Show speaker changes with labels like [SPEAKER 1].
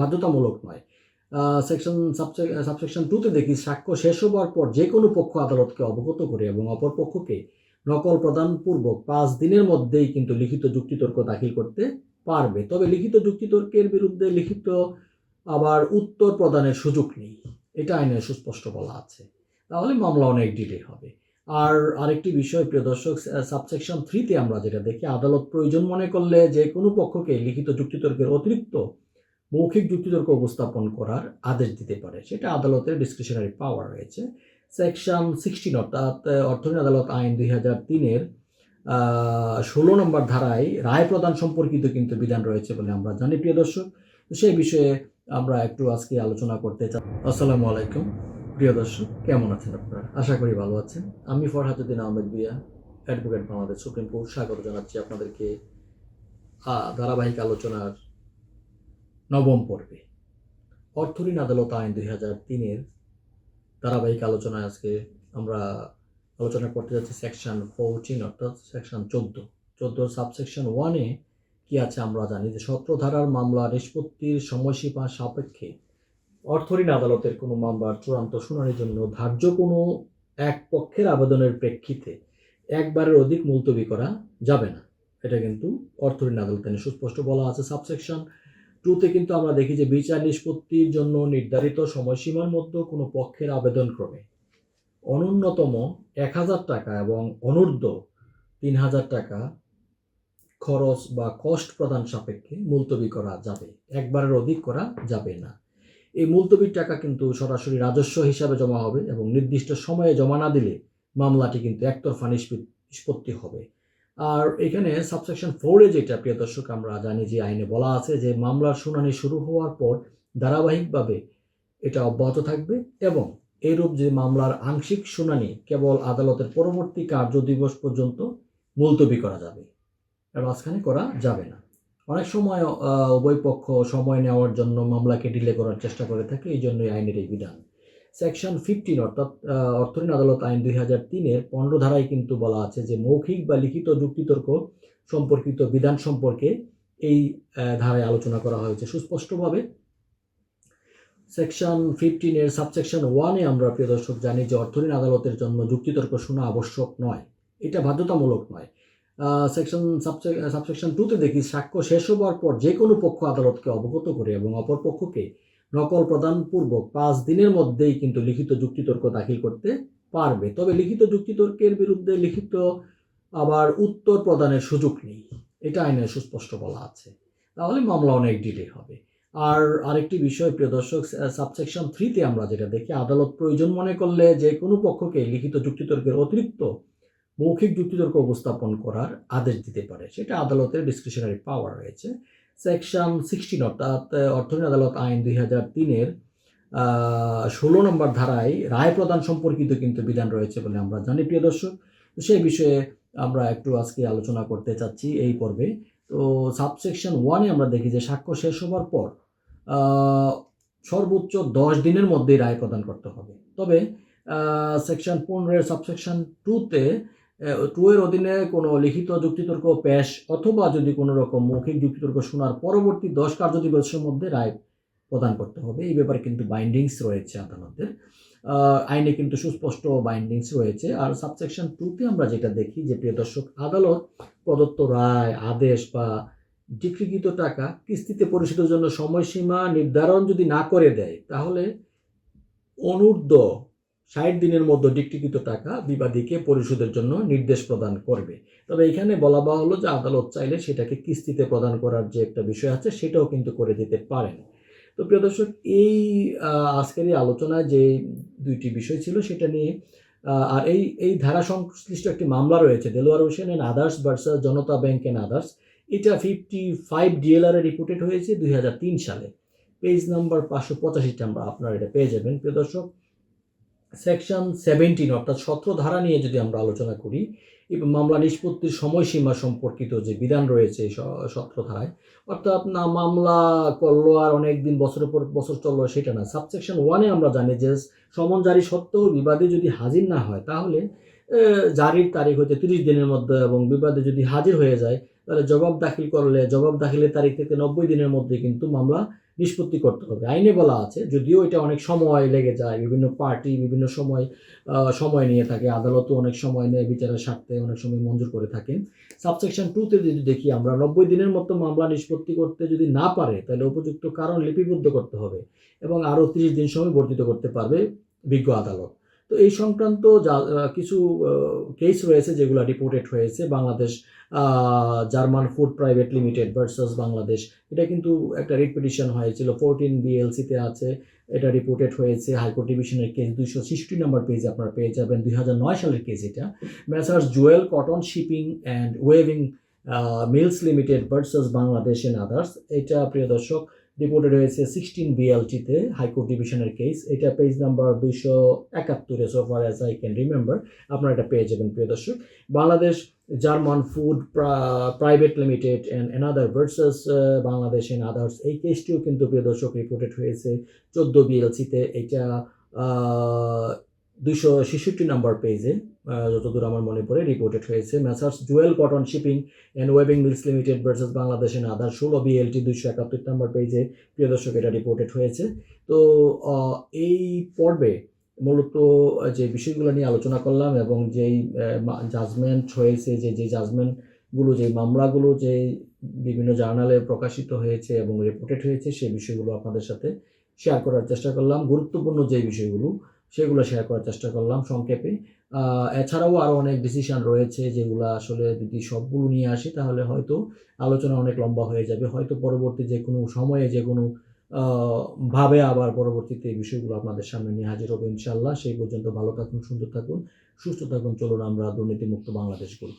[SPEAKER 1] বাধ্যতামূলক নয়। Section subsection টুতে দেখি সাক্ষ্য শেষ হওয়ার পর যে কোনো পক্ষ আদালতকে অবগত করে এবং অপর পক্ষকে নকল প্রদানপূর্বক পাঁচ দিনের মধ্যেই কিন্তু লিখিত যুক্তিতর্ক দাখিল করতে পারবে। তবে লিখিত যুক্তিতর্কের বিরুদ্ধে লিখিত আবার উত্তর প্রদানের সুযোগ নেই। এটা আইনে সুস্পষ্ট বলা আছে। তাহলে মামলা অনেক ডিলে হবে। আর আরেকটি বিষয়, প্রিয় দর্শক সাবসেকশন থ্রিতে আমরা যেটা দেখি, আদালত প্রয়োজন মনে করলে যে কোনো পক্ষকে লিখিত যুক্তিতর্কের অতিরিক্ত মৌখিক যুক্তিতর্ক উপস্থাপন করার আদেশ দিতে পারে। সেটা আদালতের ডিসক্রিশনারি পাওয়ার রয়েছে। সেকশন সিক্সটিন অর্থাৎ অর্থনীতি আদালত আইন দুই হাজার তিনের ষোলো নম্বর ধারায় রায় প্রদান সম্পর্কিত কিন্তু বিধান রয়েছে বলে আমরা জানি, প্রিয় দর্শক। সেই বিষয়ে আমরা একটু আজকে আলোচনা করতে চাই। আসসালামু আলাইকুম, প্রিয় দর্শক, কেমন আছেন আপনারা? আশা করি ভালো আছেন। আমি ফরহাদুদ্দিন আহমেদ বিয়া অ্যাডভোকেট বাংলাদেশ সুপ্রিম কোর্ট। স্বাগত জানাচ্ছি আপনাদেরকে ধারাবাহিক আলোচনার নবম পর্বে। অর্থঋণ আদালত আইন দুই হাজার তিনের ধারাবাহিক আলোচনায় আজকে আমরা আলোচনা করতে যাচ্ছি সেকশন ফোরটিন অর্থাৎ সেকশন চোদ্দ। চোদ্দ সাবসেকশন ওয়ানে কি আছে আমরা জানি যে সতেরো ধারার মামলা নিষ্পত্তির সময়সীমা সাপেক্ষে অর্থঋণ আদালতের কোনো মামলার চূড়ান্ত শুনানির জন্য ধার্য কোনো এক পক্ষের আবেদনের প্রেক্ষিতে একবারের অধিক মুলতবি করা যাবে না। এটা কিন্তু অর্থঋণ আদালতে সুস্পষ্ট বলা আছে সাবসেকশন টুতে কিন্তু আমরা দেখি যে বিচার নিষ্পত্তির জন্য নির্ধারিত সময়সীমার মধ্যে কোনো পক্ষের আবেদন ক্রমে অনূন্যতম এক হাজার টাকা এবং অনূর্ধ্ব তিন হাজার টাকা খরচ বা কষ্ট প্রদান সাপেক্ষে মুলতবি করা যাবে। একবারের অধিক করা যাবে না। এই মুলতবির টাকা কিন্তু সরাসরি রাজস্ব হিসাবে জমা হবে এবং নির্দিষ্ট সময়ে জমা না দিলে মামলাটি কিন্তু একতরফা নিষ্পি- নিষ্পত্তি হবে। আর এখানে সাবসেকশন ফোরে যেটা, প্রিয় দর্শক, আমরা জানি যে আইনে বলা আছে যে মামলার শুনানি শুরু হওয়ার পর ধারাবাহিকভাবে এটা অব্যাহত থাকবে এবং এরূপ যে মামলার আংশিক শুনানি কেবল আদালতের পরবর্তী কার্য দিবস পর্যন্ত মুলতবি করা যাবে মাঝখানে করা যাবে না। অনেক সময় উভয় পক্ষ সময় নেওয়ার জন্য মামলাকে ডিলে করার চেষ্টা করে থাকে, এই জন্যই আইনের এই বিধান। সেকশন ফিফটিন অর্থাৎ অর্থঋণ আদালত আইন দুই হাজার তিনের পনেরো ধারায় কিন্তু বলা আছে যে মৌখিক বা লিখিত যুক্তিতর্ক সম্পর্কিত বিধান সম্পর্কে এই ধারায় আলোচনা করা হয়েছে। সুস্পষ্টভাবে সেকশন ফিফটিনের সাবসেকশন ওয়ানে আমরা, প্রিয় দর্শক, জানি যে অর্থঋণ আদালতের জন্য যুক্তিতর্ক শোনা আবশ্যক নয়। এটা বাধ্যতামূলক নয়। সেকশন সাবসেকশন টুতে দেখি, সাক্ষ্য শেষ হবার পর যে কোনো পক্ষ আদালতকে অবগত করে এবং অপর পক্ষকে নকল প্রদানপূর্বক পাঁচ দিনের মধ্যেই কিন্তু লিখিত যুক্তিতর্ক দাখিল করতে পারবে। তবে লিখিত যুক্তিতর্কের বিরুদ্ধে লিখিত আবার উত্তর প্রদানের সুযোগ নেই। এটা আইনে সুস্পষ্ট বলা আছে। তাহলে মামলা অনেক ডিলে হবে। আর আরেকটি বিষয়, প্রিয় দর্শক সাবসেকশন থ্রিতে আমরা যেটা দেখি, আদালত প্রয়োজন মনে করলে যে কোনো পক্ষকে লিখিত যুক্তিতর্কের অতিরিক্ত মৌখিক যুক্তিতর্ক উপস্থাপন করার আদেশ দিতে পারে। সেটা আদালতের ডিসক্রিশনারি পাওয়ার রয়েছে। সেকশন সিক্সটিন অর্থাৎ অর্থনীতি আদালত আইন দুই হাজার তিনের ষোলো নম্বর ধারায় রায় প্রদান সম্পর্কিত কিন্তু বিধান রয়েছে বলে আমরা জানি, প্রিয় দর্শক। তো সেই বিষয়ে আমরা একটু আজকে আলোচনা করতে চাচ্ছি এই পর্বে। তো সাবসেকশন ওয়ানে আমরা দেখি যে সাক্ষ্য শেষ হবার পর সর্বোচ্চ দশ দিনের মধ্যেই রায় প্রদান করতে হবে। তবে সেকশন পনেরোর সাবসেকশন টুতে টু এর অধীনে কোনো লিখিত যুক্তিতর্ক, পেশ অথবা যদি কোনো রকম মৌখিক যুক্তিতর্ক শোনার পরবর্তী দশ কার্য দিবসের মধ্যে রায় প্রদান করতে হবে। এই ব্যাপারে কিন্তু বাইন্ডিংস রয়েছে আদালতের। আইনে কিন্তু সুস্পষ্ট বাইন্ডিংস রয়েছে। আর সাবসেকশন টুতে আমরা যেটা দেখি যে, প্রিয় দর্শক, আদালত প্রদত্ত রায়, আদেশ বা ডিক্রিকৃত টাকা কিস্তিতে পরিশোধের জন্য সময়সীমা নির্ধারণ যদি না করে দেয়, তাহলে অনূর্ধ্ব ষাট দিনের মধ্যে ডিক্রিকৃত টাকা বিবাদীকে পরিশোধের জন্য নির্দেশ প্রদান করবে। তবে এখানে বলা বা হলো যে আদালত চাইলে সেটাকে কিস্তিতে প্রদান করার যে একটা বিষয় আছে, সেটাও কিন্তু করে দিতে পারেন। তো প্রিয় দর্শক, এই আজকের এই আলোচনায় যে দুইটি বিষয় ছিল সেটা নিয়ে আর এই এই ধারা সংশ্লিষ্ট একটি মামলা রয়েছে, Delwar Hossain and others versus Janata bank and others. এটা ফিফটি ফাইভ ডিএলআরে রিপোর্টেড হয়েছে দুই হাজার তিন সালে। পেজ নাম্বার পাঁচশো পঁচাশিটা আমরা আপনারা এটা পেয়ে যাবেন। প্রিয় দর্শক সেকশন সেভেন্টিন অর্থাৎ সতেরো ধারা নিয়ে যদি আমরা আলোচনা করি এবং মামলা নিষ্পত্তির সময়সীমা সম্পর্কিত যে বিধান রয়েছে সতেরো ধারায়, অর্থাৎ না মামলা করল আর অনেক দিন বছরের পর বছর চলল সেটা না। সাবসেকশন ওয়ানে আমরা জানি যে সমন জারি সত্ত্বেও বিবাদী যদি হাজির না হয়, তাহলে জারির তারিখ হচ্ছে তিরিশ দিনের মধ্যে এবং বিবাদে যদি হাজির হয়ে যায়, তাহলে জবাব দাখিল করলে, জবাব দাখিলের তারিখ থেকে নব্বই দিনের মধ্যে কিন্তু মামলা নিষ্পত্তি করতে হবে। আইনে বলা আছে, যদিও এটা অনেক সময় লেগে যায়, বিভিন্ন পার্টি বিভিন্ন সময় সময় নিয়ে থাকে, আদালতও অনেক সময় নেয় বিচারের স্বার্থে, অনেক সময় মঞ্জুর করে থাকেন। সাবসেকশন টুতে যদি দেখি আমরা, নব্বই দিনের মতো মামলা নিষ্পত্তি করতে যদি না পারে, তাহলে উপযুক্ত কারণ লিপিবদ্ধ করতে হবে এবং আরও তিরিশ দিন সময় বর্ধিত করতে পারবে বিজ্ঞ আদালত। তো এই সংক্রান্ত যা কিছু কেস রয়েছে যেগুলো রিপোর্টেড হয়েছে, Bangladesh German food private limited versus Bangladesh, এটা কিন্তু একটা রিট পিটিশন হয়েছিল ফোরটিন বিএলসিতে আছে, এটা রিপোর্টেড হয়েছে, হাইকোর্ট ডিভিশনের কেস দুইশো সিক্সটি নাম্বার পেজে আপনারা পেয়ে যাবেন, দুই হাজার নয় সালের কেস এটা। Messrs Jewel cotton shipping and weaving mills limited versus Bangladesh and others এটা প্রিয় দর্শক রিপোর্টেড হয়েছে সিক্সটিন বিএলটিতে হাইকোর্ট ডিভিশনের কেস এটা পেজ নাম্বার দুইশো একাত্তরে so far I can remember আপনারা এটা পেয়ে যাবেন, প্রিয় দর্শক। Bangladesh German food private limited and another versus Bangladesh and others এই কেসটিও কিন্তু, প্রিয় দর্শক রিপোর্টেড হয়েছে চোদ্দ বিএলসিতে এটা দুইশো ছেষট্টি নাম্বার পেজে যতদূর আমার মনে পড়ে রিপোর্টেড হয়েছে messrs Jewel cotton shipping and ওয়েবিং mills limited versus Bangladesh and other ষোলো বিএলটি দুইশো একাত্তর নাম্বার পেজে প্রিয় দর্শক, এটা রিপোর্টেড হয়েছে। তো এই পর্বে মূলত যে বিষয়গুলো নিয়ে আলোচনা করলাম এবং যেই জাজমেন্ট হয়েছে, যে যে জাজমেন্টগুলো যে মামলাগুলো, যে বিভিন্ন জার্নালে প্রকাশিত হয়েছে এবং রিপোর্টেড হয়েছে, সেই বিষয়গুলো আপনাদের সাথে শেয়ার করার চেষ্টা করলাম। গুরুত্বপূর্ণ যে বিষয়গুলো সেগুলো শেয়ার করার চেষ্টা করলাম সংক্ষেপে। এছাড়াও আরও অনেক ডিসিশান রয়েছে যেগুলো আসলে যদি সবগুলো নিয়ে আসি, তাহলে হয়তো আলোচনা অনেক লম্বা হয়ে যাবে। হয়তো পরবর্তী যে কোনো সময়ে যে কোনো ভাবে আবার পরবর্তীতে এই বিষয়গুলো আপনাদের সামনে নিয়ে হাজির হবে ইনশাল্লাহ সেই পর্যন্ত ভালো থাকুন, সুন্দর থাকুন, সুস্থ থাকুন। চলুন আমরা দুর্নীতিমুক্ত বাংলাদেশ করি।